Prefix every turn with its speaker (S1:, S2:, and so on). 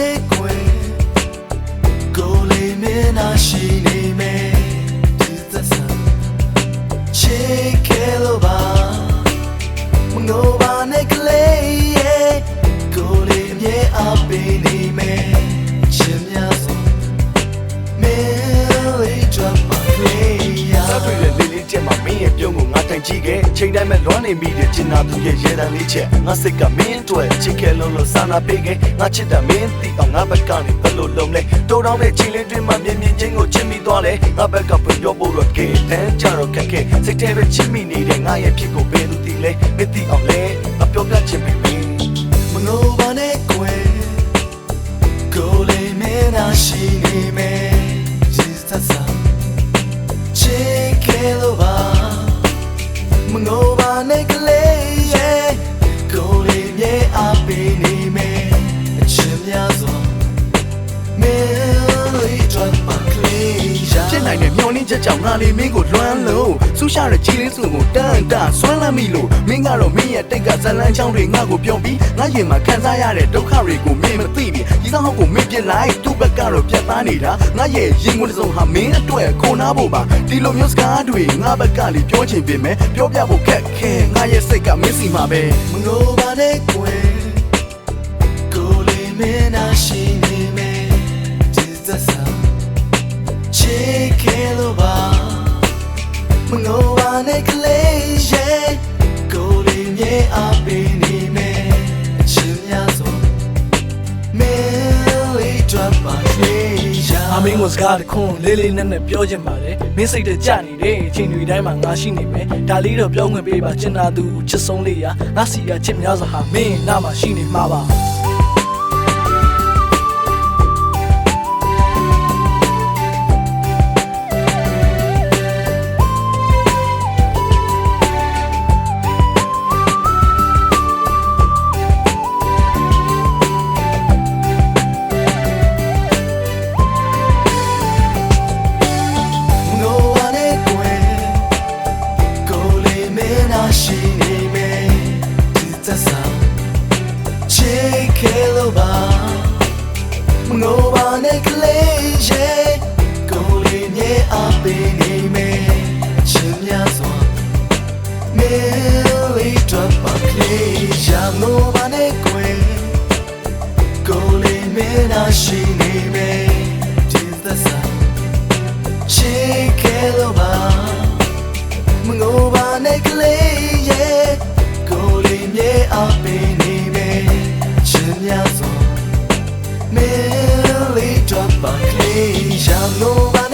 S1: နေကွယ်ကိုလေးမင်းနာရှိနေမယ် Shake it over Mungo ba ne clay yeah Go le mye a be ni me Chin mya so Me le drop a clay yeah Sabre
S2: le le tin ma min ye pyeong
S1: တိုင်ကြည့်ခဲ့ချိန်တိုင်းမဲ့လွမ်းနေမိတဲ့ကျင်နာသူရဲ့ရေတံလေးချက်ငါစိတ်ကမင်းအတွက်ချစ်ခဲ့လို့လို့စာနာပေးခဲ့ငါချစ်တာမင်းသိအောင်ငါဘက်ကနေဘယ်လိုလုံးလဲတိုးတောင်းတဲ့ချိန်လေးတွင်မှမြင်မြင်ချင်းကိုချစ်မိသွားလဲငါဘက်ကဖွင့်ပြောဖို့တော့ကဲတန်းကြတော့ခက်ခဲစိတ်ထဲပဲချစ်မိနေတဲ့ငါရဲ့ဖြစ်ကိုဘယ်သူသိလဲမသိအောင်လဲငါပြောပြချင်ပြီမငိုပါနဲ့ကွယ်ကိုလေးမင်းသာရှိနေမယ် Jesus ချစ်ခဲ့လို့ပါမ ငိုပါနဲ့ကလေးရဲ့ကိုလေးမြေအပေးနေ နိုင်တဲ့မျောလင်းချက်ကြောင့်ငါလေးမင်းကိုလွမ်းလို့ဆူရှာတဲ့ကြီးလေးစုကိုတန်တဆွမ်းလမ်းမိလို့မင်းကတော့မင်းရဲ့တိတ်ကဇလန်းချောင်းတွေငါ့ကိုပြောပြီးငါရင်မှာခံစားရတဲ့ဒုက္ခတွေကိုမင်းမသိပြီးဒီဆောင်ကိုမင်းပြစ်လိုက်သူ့ဘက်ကတော့ပြတ်သားနေတာငါရဲ့ရင်ကိုယ်တစ်စုံဟာမင်းအတွက်ခုံနာဖို့ပါဒီလိုမျိုးစကားတွေငါဘက်ကလေပြောချင်ပေမဲ့ပြောပြဖို့ခက်ခဲငါရဲ့စိတ်ကမင်းစီမှာပဲမငိုပါနဲ့ကွယ် လို့ပါမငိုပါနဲ့ကလေးရဲ့ကိုလေးမြေအပေးနေမယ်အချင်းများစွာမင်းလေးတော့ပါလေးရာ
S3: အမင်းကိုစကားတခွန်းလေးလေးနက်နက်ပြောချင်ပါတယ်မင်းစိတ်တကြနေတယ်အချိန်တွေတိုင်းမှာငါရှိနေမယ်ဒါလေးတော့ပြောင်းဝင်ပေးပါချင်တာသူချစ်ဆုံးလေးရာငါစီကချစ်များစွာဟာမင်းနာမှာရှိနေမှာပါ
S1: ခဲ့လို့ပါမငိုပါနဲ့ကလေးရဲ့ကိုလေးမြေအပေးနေမယ်အချင်းများစွာမင်းလေးတော့ပါကလေးရာငိုပါနဲ့ကွယ်ကိုလေးမင်းနာရှိ 小路弯